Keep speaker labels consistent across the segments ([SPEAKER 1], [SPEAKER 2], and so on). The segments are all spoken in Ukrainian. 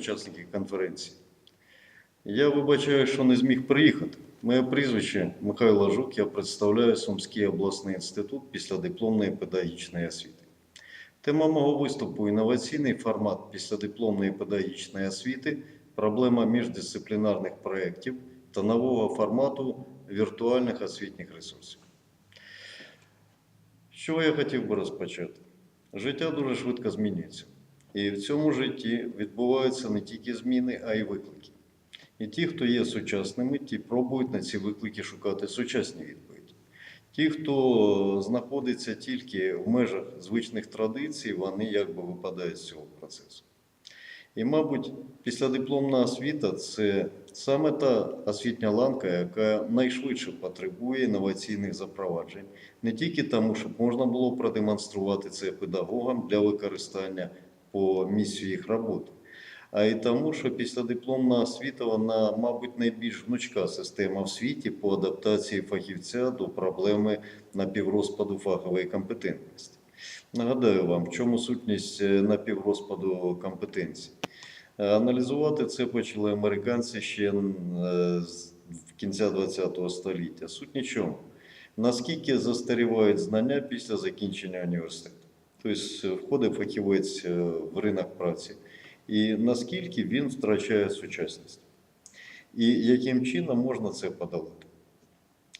[SPEAKER 1] учасники конференції. Я вибачаю, що не зміг приїхати. Моє прізвище Михайло Жук, я представляю Сумський обласний інститут післядипломної педагогічної освіти. Тема мого виступу інноваційний формат післядипломної педагогічної освіти, проблема міждисциплінарних проєктів та нового формату віртуальних освітніх ресурсів. З чого я хотів би розпочати? Життя дуже швидко змінюється. І в цьому житті відбуваються не тільки зміни, а й виклики. І ті, хто є сучасними, ті пробують на ці виклики шукати сучасні відповіді. Ті, хто знаходиться тільки в межах звичних традицій, вони якби випадають з цього процесу. І, мабуть, післядипломна освіта це саме та освітня ланка, яка найшвидше потребує інноваційних запроваджень, не тільки тому, щоб можна було продемонструвати це педагогам для використання по місцю їх роботи, а й тому, що післядипломна освіта, вона, мабуть, найбільш гнучка система в світі по адаптації фахівця до проблеми напіврозпаду фахової компетентності. Нагадаю вам, в чому сутність е, напіврозпаду компетенції. Аналізувати це почали американці ще е, з кінця ХХ століття. Суть нічому. Наскільки застарівають знання після закінчення університету? Тобто входить фахівець е, в ринок праці, і наскільки він втрачає сучасність, і яким чином можна це подолати?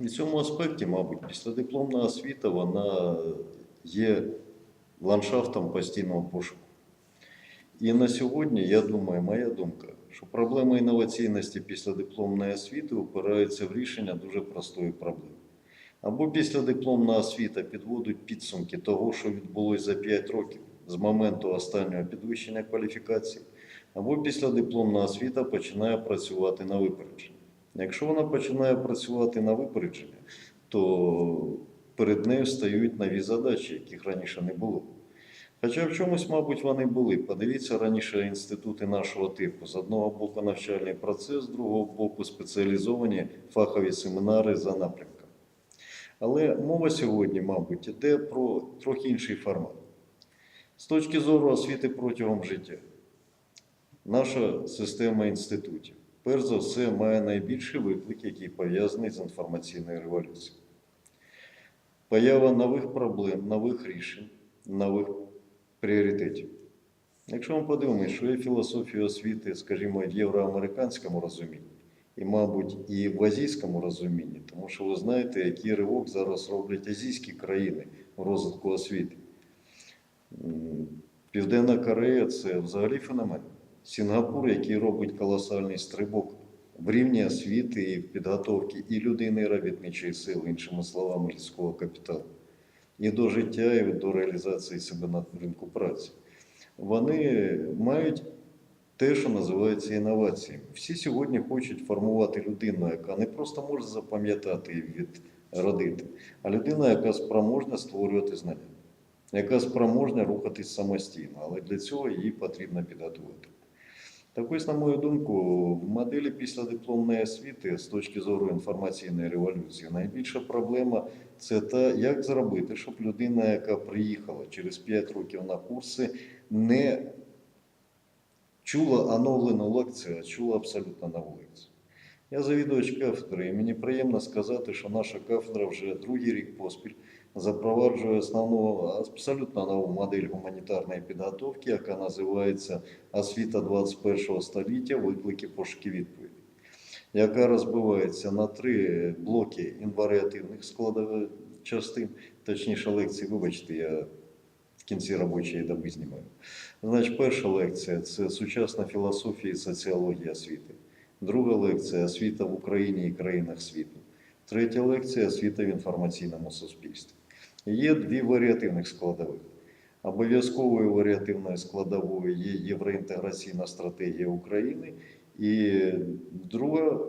[SPEAKER 1] В цьому аспекті, мабуть, післядипломна освіта вона є ландшафтом постійного пошуку. І на сьогодні, я думаю, моя думка, що проблема інноваційності післядипломної освіти опирається в рішення дуже простої проблеми. Або післядипломна освіта підводить підсумки того, що відбулося за 5 років з моменту останнього підвищення кваліфікації, або післядипломна освіта починає працювати на випередження. Якщо вона починає працювати на випередження, то перед нею стають нові задачі, яких раніше не було. Хоча в чомусь, мабуть, вони були. Подивіться раніше інститути нашого типу. З одного боку навчальний процес, з другого боку спеціалізовані фахові семінари за напрямками. Але мова сьогодні, мабуть, йде про трохи інший формат. З точки зору освіти протягом життя, наша система інститутів, перш за все, має найбільший виклик, який пов'язаний з інформаційною революцією. Поява нових проблем, нових рішень, нових пріоритетів. Якщо ми подивимося, що є філософія освіти, скажімо, в євроамериканському розумінні, і, мабуть, і в азійському розумінні, тому що ви знаєте, який ривок зараз роблять азійські країни в розвитку освіти. Південна Корея це взагалі феномен. Сінгапур, який робить колосальний стрибок в рівні освіти і підготовки і людини, і робітничої сили, іншими словами, людського капіталу, і до життя, і до реалізації себе на ринку праці. Вони мають те, що називається інноваціями. Всі сьогодні хочуть формувати людину, яка не просто може запам'ятати і відродити, а людина, яка спроможна створювати знання, яка спроможна рухатись самостійно, але для цього її потрібно підготувати. Так ось, на мою думку, в моделі післядипломної освіти з точки зору інформаційної революції найбільша проблема це та, як зробити, щоб людина, яка приїхала через 5 років на курси, не чула оновлену лекцію, а чула абсолютно нову лекцію. Я завідувач кафедри, і мені приємно сказати, що наша кафедра вже другий рік поспіль запроваджує основну абсолютно нову модель гуманітарної підготовки, яка називається Освіта 21 століття, виклики пошуки відповіді, яка розбивається на три блоки інваріативних складових частин, точніше лекції, вибачте, я кінці робочої доби знімаю. Значить, перша лекція це сучасна філософія і соціологія освіти. Друга лекція освіта в Україні і країнах світу. Третя лекція освіта в інформаційному суспільстві. Є дві варіативних складових. Обов'язковою варіативною складовою є євроінтеграційна стратегія України, і друга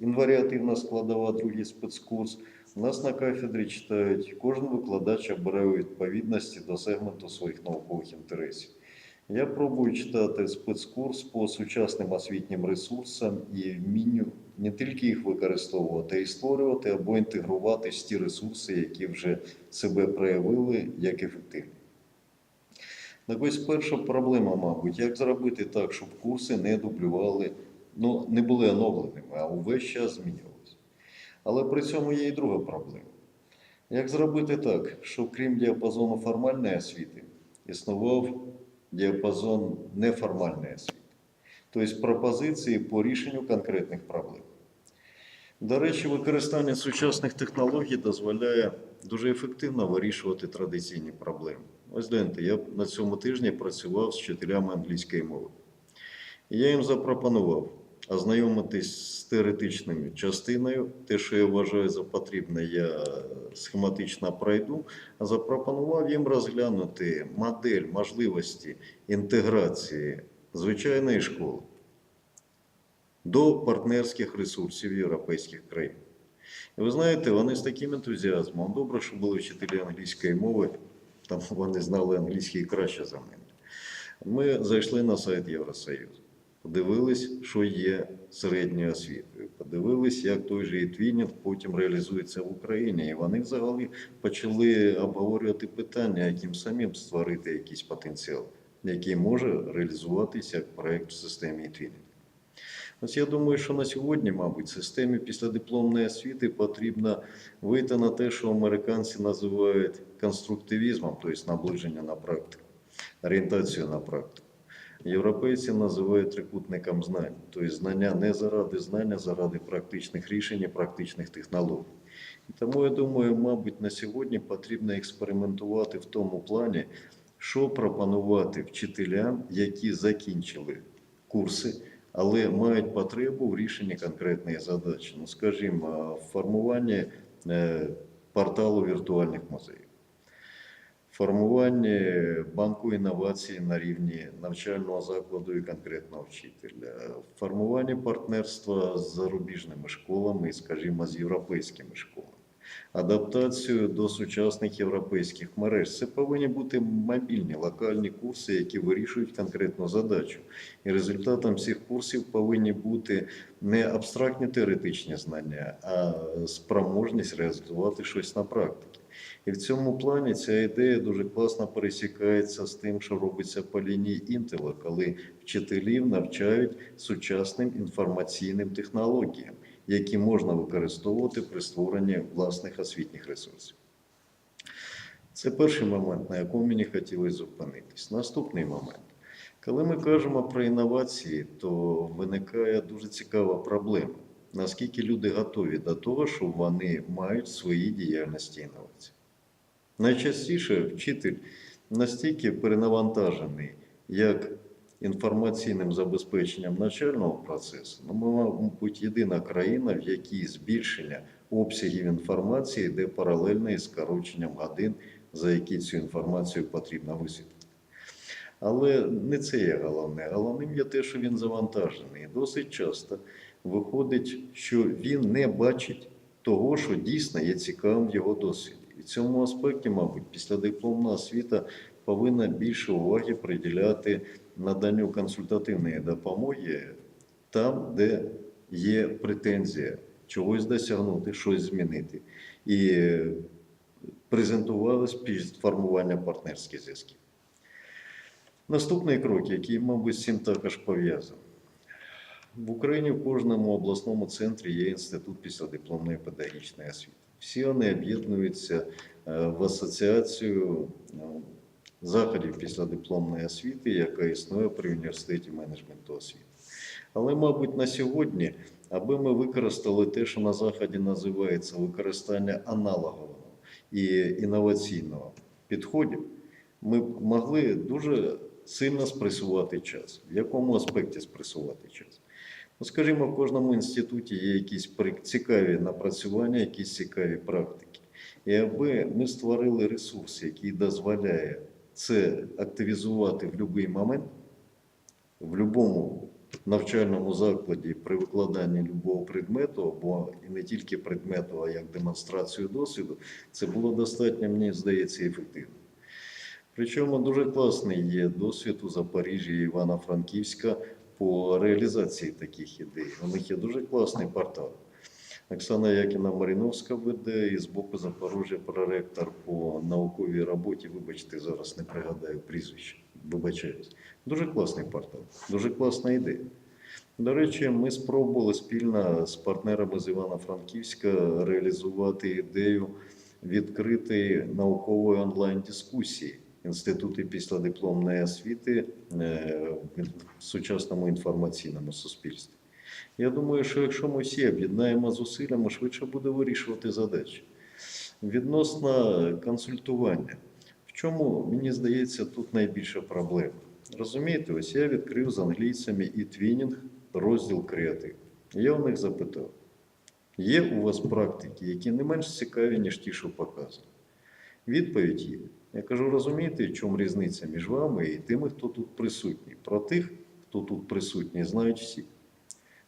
[SPEAKER 1] інваріативна складова, другий спецкурс. Нас на кафедрі читають, кожен викладач обирає у відповідності до сегменту своїх наукових інтересів. Я пробую читати спецкурс по сучасним освітнім ресурсам і вмінню не тільки їх використовувати, а й створювати або інтегрувати ті ресурси, які вже себе проявили як ефективні. Так ось перша проблема, мабуть, як зробити так, щоб курси не дублювали, ну, не були оновленими, а увесь час змінювалися. Але при цьому є і друга проблема. Як зробити так, щоб крім діапазону формальної освіти, існував діапазон неформальної освіти, тобто пропозиції по рішенню конкретних проблем. До речі, використання сучасних технологій дозволяє дуже ефективно вирішувати традиційні проблеми. Ось гляньте, я на цьому тижні працював з вчителями англійської мови. Я їм запропонував ознайомитись з теоретичною частиною. Те, що я вважаю за потрібне, я схематично пройду, запропонував їм розглянути модель можливості інтеграції звичайної школи до партнерських ресурсів європейських країн. І ви знаєте, вони з таким ентузіазмом, добре, що були вчителі англійської мови, там вони знали англійський краще за мене. Ми зайшли на сайт Євросоюзу, подивились, що є середньою освітою, подивились, як той же твінінг потім реалізується в Україні. І вони взагалі почали обговорювати питання, яким самим створити якийсь потенціал, який може реалізуватися як проєкт в системі твінінг. Ось я думаю, що на сьогодні, мабуть, системі післядипломної освіти потрібно вийти на те, що американці називають конструктивізмом, тобто наближення на практику, орієнтацію на практику. Європейці називають трикутником знань, тобто знання не заради знання, а заради практичних рішень і практичних технологій. І тому я думаю, мабуть, на сьогодні потрібно експериментувати в тому плані, що пропонувати вчителям, які закінчили курси але мають потребу в рішенні конкретної задачі. Ну, скажімо, в формуванні е, порталу віртуальних музеїв, формуванні банку інновацій на рівні навчального закладу і конкретного вчителя, формуванні партнерства з зарубіжними школами скажімо, з європейськими школами. Адаптацію до сучасних європейських мереж. Це повинні бути мобільні локальні курси, які вирішують конкретну задачу. І результатом цих курсів повинні бути не абстрактні теоретичні знання, а спроможність реалізувати щось на практиці. І в цьому плані ця ідея дуже класно пересікається з тим, що робиться по лінії Інтела, коли вчителів навчають сучасним інформаційним технологіям, які можна використовувати при створенні власних освітніх ресурсів. Це перший момент, на якому мені хотілося зупинитись. Наступний момент. Коли ми кажемо про інновації, то виникає дуже цікава проблема. Наскільки люди готові до того, що вони мають в своїй діяльності інновації? Найчастіше вчитель настільки перенавантажений як інформаційним забезпеченням навчального процесу, ну, ми, мабуть, єдина країна, в якій збільшення обсягів інформації йде паралельно із скороченням годин, за які цю інформацію потрібно висвітлити. Але не це є головне. Головним є те, що він завантажений. Досить часто виходить, що він не бачить того, що дійсно є цікавим в його досвіді. І в цьому аспекті, мабуть, післядипломна освіта повинна більше уваги приділяти наданню консультативної допомоги там, де є претензія чогось досягнути, щось змінити. І презентувалось під формування партнерських зв'язків. Наступний крок, який, мабуть, з цим також пов'язаний. В Україні в кожному обласному центрі є інститут післядипломної педагогічної освіти. Всі вони об'єднуються е, в асоціацію ну, заходів післядипломної освіти, яка існує при університеті менеджменту освіти. Але, мабуть, на сьогодні, аби ми використали те, що на заході називається використання аналогового і інноваційного підходів, ми б могли дуже сильно спресувати час. В якому аспекті спресувати час? Ну, скажімо, в кожному інституті є якісь цікаві напрацювання, якісь цікаві практики. І аби ми створили ресурс, який дозволяє це активізувати в будь-який момент, в будь-якому навчальному закладі при викладанні будь-якого предмету, або і не тільки предмету, а як демонстрацію досвіду, це було достатньо, мені здається, ефективно. Причому дуже класний є досвід у Запоріжжі Івано-Франківська по реалізації таких ідей. У них є дуже класний портал. Оксана Якіна Маріновська веде і з боку Запоріжжя проректор по науковій роботі. Вибачте, зараз не пригадаю прізвище. Вибачаюсь. Дуже класний портал, дуже класна ідея. До речі, ми спробували спільно з партнерами з Івано-Франківська реалізувати ідею відкритої наукової онлайн-дискусії Інститути післядипломної освіти е, в сучасному інформаційному суспільстві. Я думаю, що якщо ми всі об'єднаємо зусиллями, швидше буде вирішувати задачі. Відносно консультування. В чому, мені здається, тут найбільша проблема? Розумієте, ось я відкрив з англійцями і твінінг розділ креатив. Я у них запитав: є у вас практики, які не менш цікаві, ніж ті, що показані? Відповідь є. Я кажу, розумієте, в чому різниця між вами і тими, хто тут присутній? Про тих, хто тут присутній, знають всі.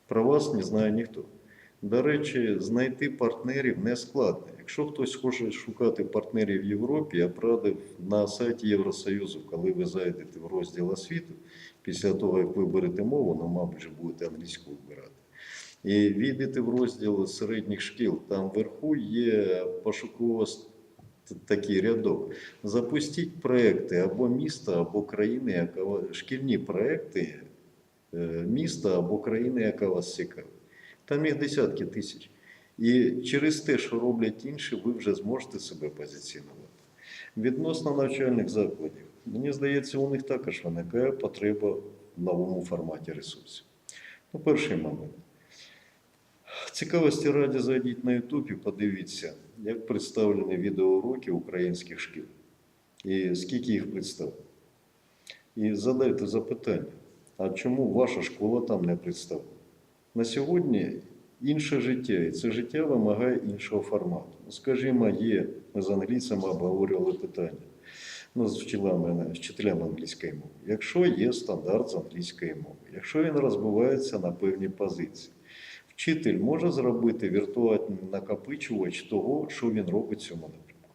[SPEAKER 1] Про вас не знає ніхто. До речі, знайти партнерів не складно. Якщо хтось хоче шукати партнерів в Європі, я порадив на сайті Євросоюзу, коли ви зайдете в розділ освіту, після того, як ви берете мову, ну, мабуть, вже будете англійську вибирати. І війдете в розділ середніх шкіл, там вверху є пошуково такий рядок. Запустіть проекти або міста, або країни, яка шкільні проекти е, міста або країни, яка вас цікавить. Там їх десятки тисяч. І через те, що роблять інші, ви вже зможете себе позиціонувати. Відносно навчальних закладів, мені здається, у них також виникає потреба в новому форматі ресурсів. Ну, перший момент. Цікавості раді зайдіть на YouTube і подивіться, як представлені відеоуроки українських шкіл і скільки їх представлено. І задайте запитання, а чому ваша школа там не представлена? На сьогодні інше життя, і це життя вимагає іншого формату. Ну, скажімо, є, ми з англійцями обговорювали питання, ну, з вчителями, вчителями англійської мови. Якщо є стандарт з англійської мови, якщо він розбивається на певні позиції, вчитель може зробити віртуальний накопичувач того, що він робить в цьому напрямку?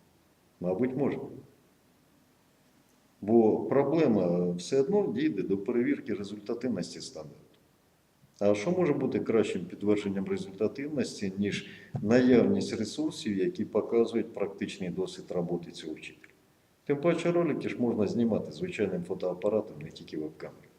[SPEAKER 1] Мабуть, може. Бо проблема все одно дійде до перевірки результативності стандарту. А що може бути кращим підтвердженням результативності, ніж наявність ресурсів, які показують практичний досвід роботи цього вчителя? Тим паче ролики ж можна знімати звичайним фотоапаратом, не тільки веб-камерою.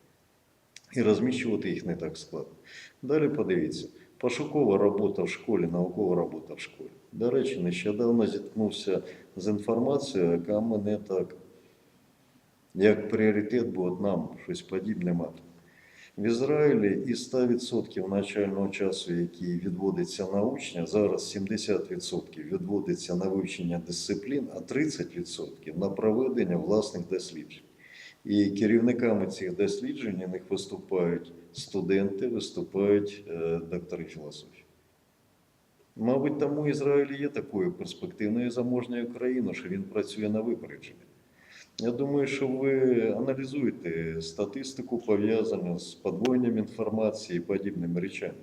[SPEAKER 1] І розміщувати їх не так складно. Далі подивіться, пошукова робота в школі, наукова робота в школі. До речі, нещодавно зіткнувся з інформацією, яка мене так, як пріоритет, бо нам щось подібне мати. В Ізраїлі із 100% навчального часу, який відводиться на учня, зараз 70% відводиться на вивчення дисциплін, а 30% на проведення власних досліджень. І керівниками цих досліджень у них виступають студенти, виступають е, доктори філософії. Мабуть, тому Ізраїль є такою перспективною заможною країною, що він працює на випередження. Я думаю, що ви аналізуєте статистику, пов'язану з подвоєнням інформації і подібними речами.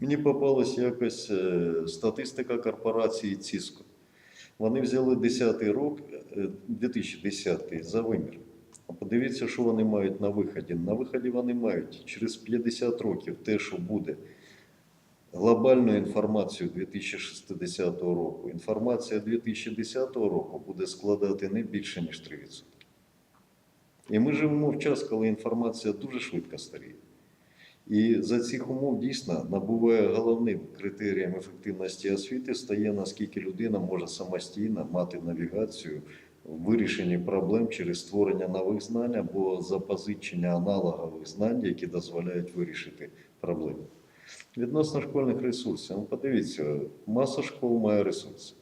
[SPEAKER 1] Мені попалась якось е, статистика корпорації Cisco. Вони взяли 10 рок, е, 2010 за вимір. А подивіться, що вони мають на виході. На виході вони мають через 50 років те, що буде глобальну інформацію 2060 року. Інформація 2010 року буде складати не більше, ніж 3%. І ми живемо в час, коли інформація дуже швидко старіє. І за цих умов дійсно набуває головним критерієм ефективності освіти стає наскільки людина може самостійно мати навігацію вирішенні проблем через створення нових знань або запозичення аналогових знань, які дозволяють вирішити проблеми. Відносно школьних ресурсів, ну подивіться, маса школ має ресурси.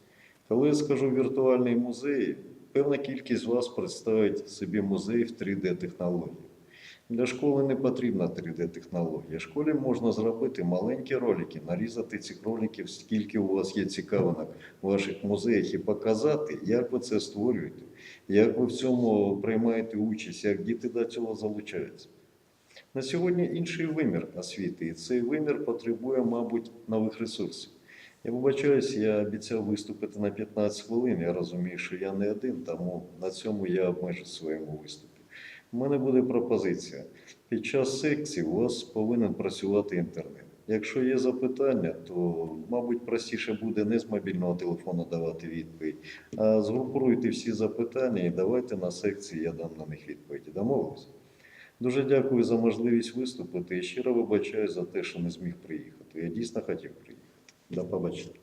[SPEAKER 1] Коли я скажу віртуальний музей, певна кількість з вас представить собі музей в 3D-технології. Для школи не потрібна 3D-технологія. Школі можна зробити маленькі ролики, нарізати цих роликів, скільки у вас є цікавинок в ваших музеях, і показати, як ви це створюєте, як ви в цьому приймаєте участь, як діти до цього залучаються. На сьогодні інший вимір освіти, і цей вимір потребує, мабуть, нових ресурсів. Я вибачаюсь, я обіцяв виступити на 15 хвилин. Я розумію, що я не один, тому на цьому я обмежу своєму виступі. У мене буде пропозиція. Під час секції у вас повинен працювати інтернет. Якщо є запитання, то, мабуть, простіше буде не з мобільного телефону давати відповідь, а згрупуйте всі запитання і давайте на секції, я дам на них відповіді. Домовились? Дуже дякую за можливість виступити і щиро вибачаю за те, що не зміг приїхати. Я дійсно хотів приїхати. До побачення.